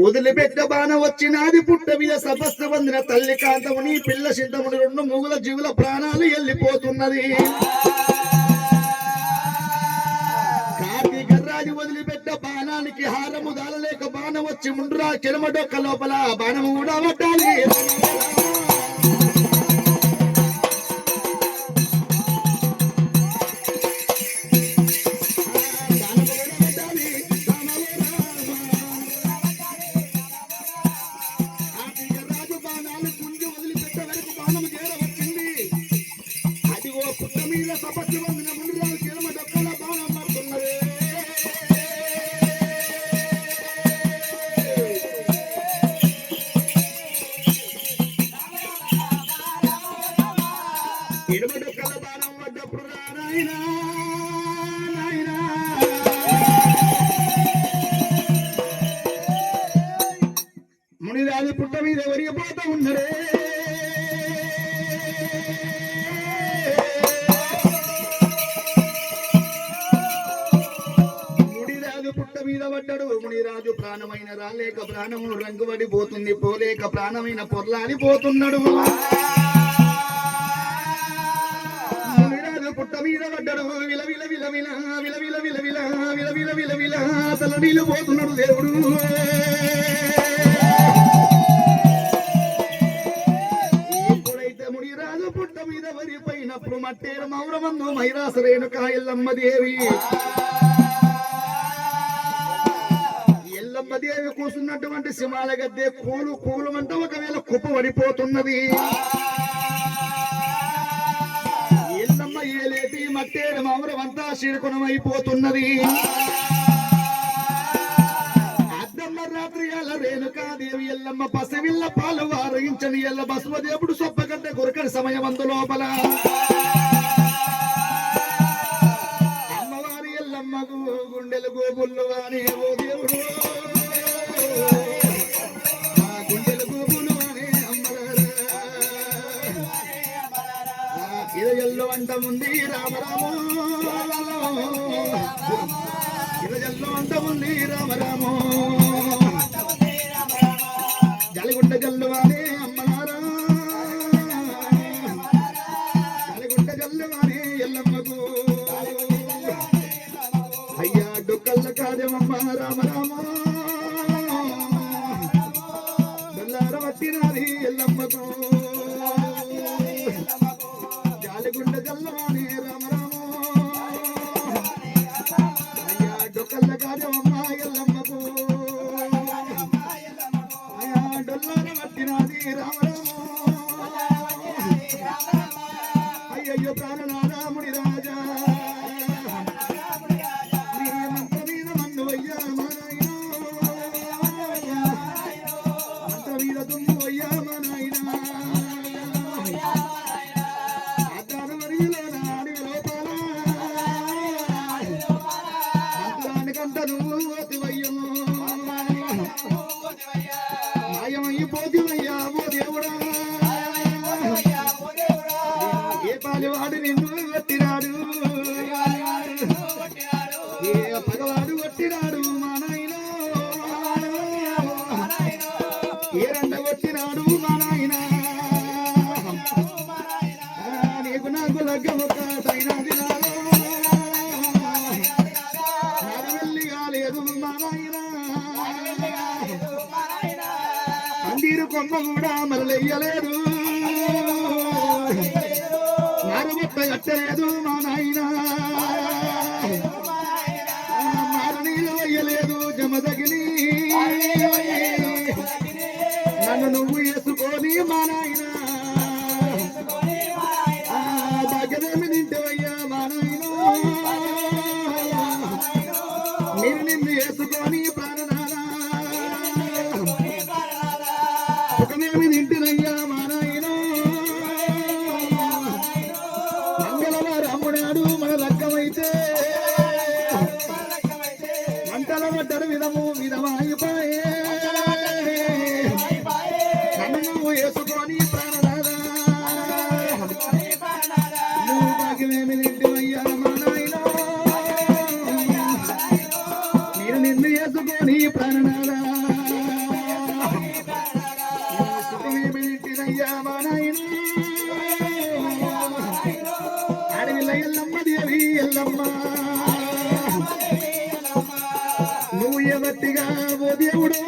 వదిలిపెట్ట బాణ వచ్చినాది పుట్ట మీద సపస్త వందిన తల్లి కాంతముని పిల్ల సిద్ధముని రెండు మూగుల జీవుల ప్రాణాలు వెళ్ళిపోతున్నది కార్తీక రాజు వదిలిపెట్ట బాణానికి హారము దాలలేక బాణం వచ్చి ముండ్రా కిరమడొక్క లోపల బాణము కూడా పట్టాలి தமிழ சபத்து வந்து முன்னாள் கிழமை தக்கல பானம்மா சொன்னதே ఇడమడకల బాణం వడ్డప్పుడు రానాయనా మునిరాజు పుట్ట మీద ఒరిగిపోతూ ఉన్నరే ప్రాణమైన రాలేక ప్రాణము రంగుబడి పోతుంది పోలేక ప్రాణమైన పొర్లాడి పోతున్నాడు మునిరాజు పుట్ట మీద పడ్డాడు విల విల విల విల విల విల విల విల విల విల విల విల తల నీళ్ళు పోతున్నాడు దేవుడు ఎప్పుడైతే మునిరాజు పుట్ట మీద వరిపోయినప్పుడు మట్టేరు మౌరమందు మైరాస రేణుక ఎల్లమ్మ దేవి ఎల్లమ్మ దేవి సింహాల గద్దె కూలు కూలు అంటే ఒకవేళ కుప్ప పడిపోతున్నది. ఎల్లమ్మ ఏలేటి మట్టేడు మౌరం అంతా అయిపోతున్నది అద్దమ్మ రాత్రి అల రేణుకాదేవి ఎల్లమ్మ పసివిల్ల పాలు వారగించని ఎల్ల బసవదేవుడు సొప్పగడ్డ గురకడి సమయం అందు లోపల. అమ్మవారి ఎల్లమ్మకు గుండెలు గోబుల్లు వాని ఓ దేవుడు. ఉంది రామరామో గిరిజల్లో అంతముంది రామరామో జలగుండ జల్లు వానే అమ్మనారా జలగుండ జల్లు వానే ఎల్లమ్మకు. అయ్యా డొక్కల్ల కాదేమమ్మ రామ ఎత్తలేదు మా నాయన మారు నీళ్ళు వేయలేదు జమదగిని. నన్ను నువ్వు వేసుకొని మా నాయన భాగ్యదేమి నింటివయ్యా మా నాయన నేను నిన్ను వేసుకొని ప్రాణ అడవిల ఎల్లమ్మ దేవి ఎల్లమ్మ నువ్వు ఎవత్తిగా ఓ దేవుడు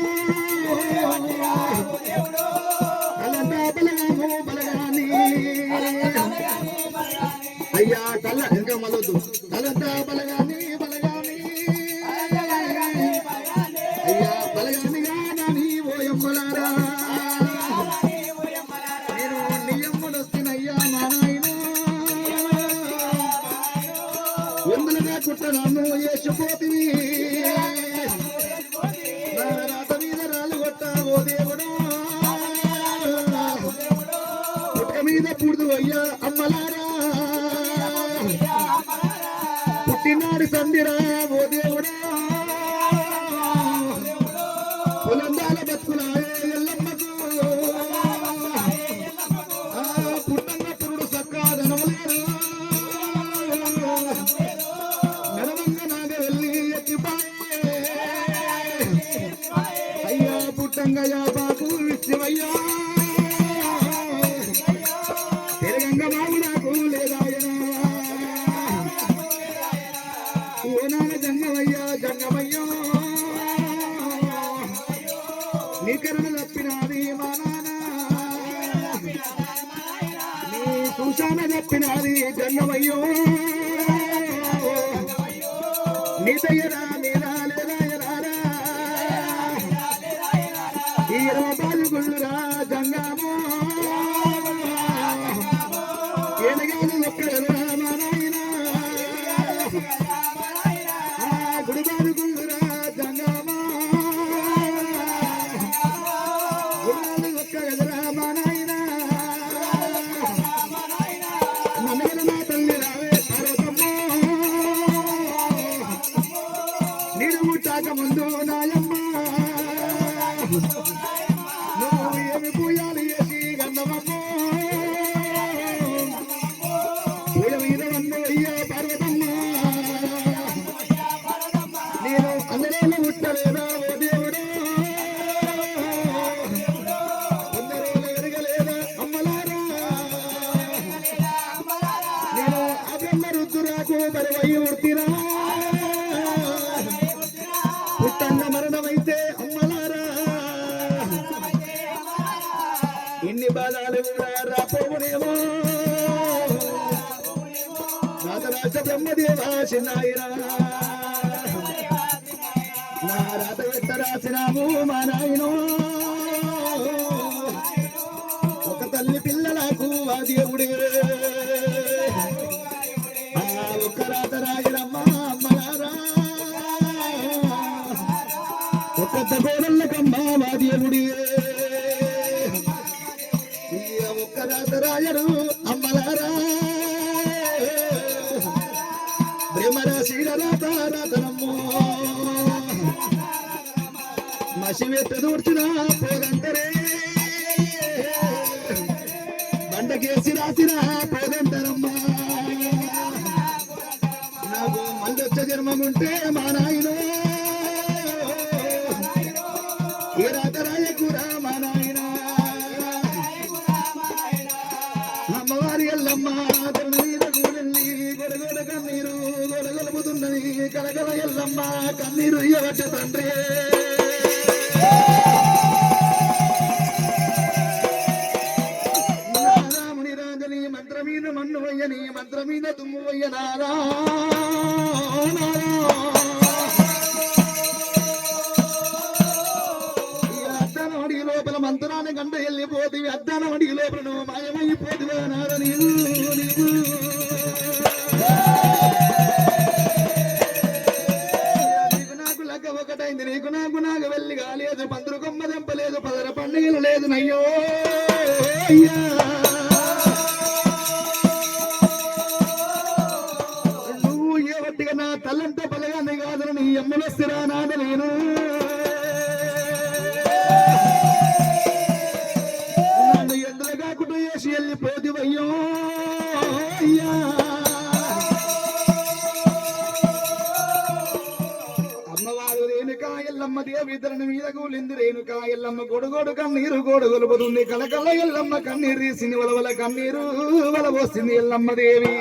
అలంతా బలగాము బలగాని అయ్యా తల్ల ఇంకా మలొద్దు అలంతా బలగాని తిరగంగ నాకు లేదాయనా ఓనాల జంగమయ్యా జంగమయ్యా నీ కరుణ తప్పినాది మా నీ తప్పినాది జంగమయ్యో నీ దయ్యరా బరువై ఉర్తిరా పుట్టన్న మరణమైతే అమ్మలారా. ఇన్ని బాధాలు కూడా రాపోవునేమో రాత బ్రహ్మదేవా చిన్నాయిరా. నా రాత ఎట్ట రాసినాము మా నాయనో. తగోరల్లకమ్మ మా దేవుడే ఈ ఒక్క రాత రాయరు అమ్మలారా ప్రేమరాశి రాత రాతనమ్మో మసివెత్త దూర్చిన పోదంటరే బండకేసి రాసిన పోదంటరమ్మా నాకు మళ్ళొచ్చ జన్మముంటే మా గొడగొలుపుతున్నది కలగల ఎల్లమ్మ కన్నీరు ఇయ్యవచ్చ తండ్రి. రాముని రాజని మంత్రమీన మన్ను వయ్యని మంత్రమీన తుమ్ము వయ్య నారా. ఈ లోపల మంత్రాన్ని గంట వెళ్ళిపోతివి అడిగి లోపల నువ్వు పదర పండుగలు లేదు నయ్యో. అయ్యా. నువ్వు ఏ వట్టిగా నా తల్లంటే బలగాన్ని కాదు నీ అమ్మలో స్థిరా నాద నేను. నన్ను ఎద్దులు కాకుండా వేసి వెళ్ళిపోతివయ్యో. అయ్యా. ఎల్లమ్మ దేవి మీద కూలింది రేణుక. ఎల్లమ్మ గొడుగోడు కన్నీరు గోడు గొలుపుతుంది కలకల ఎల్లమ్మ కన్నీరు. తీసింది వలవల కన్నీరు వలవోసింది ఎల్లమ్మ దేవి.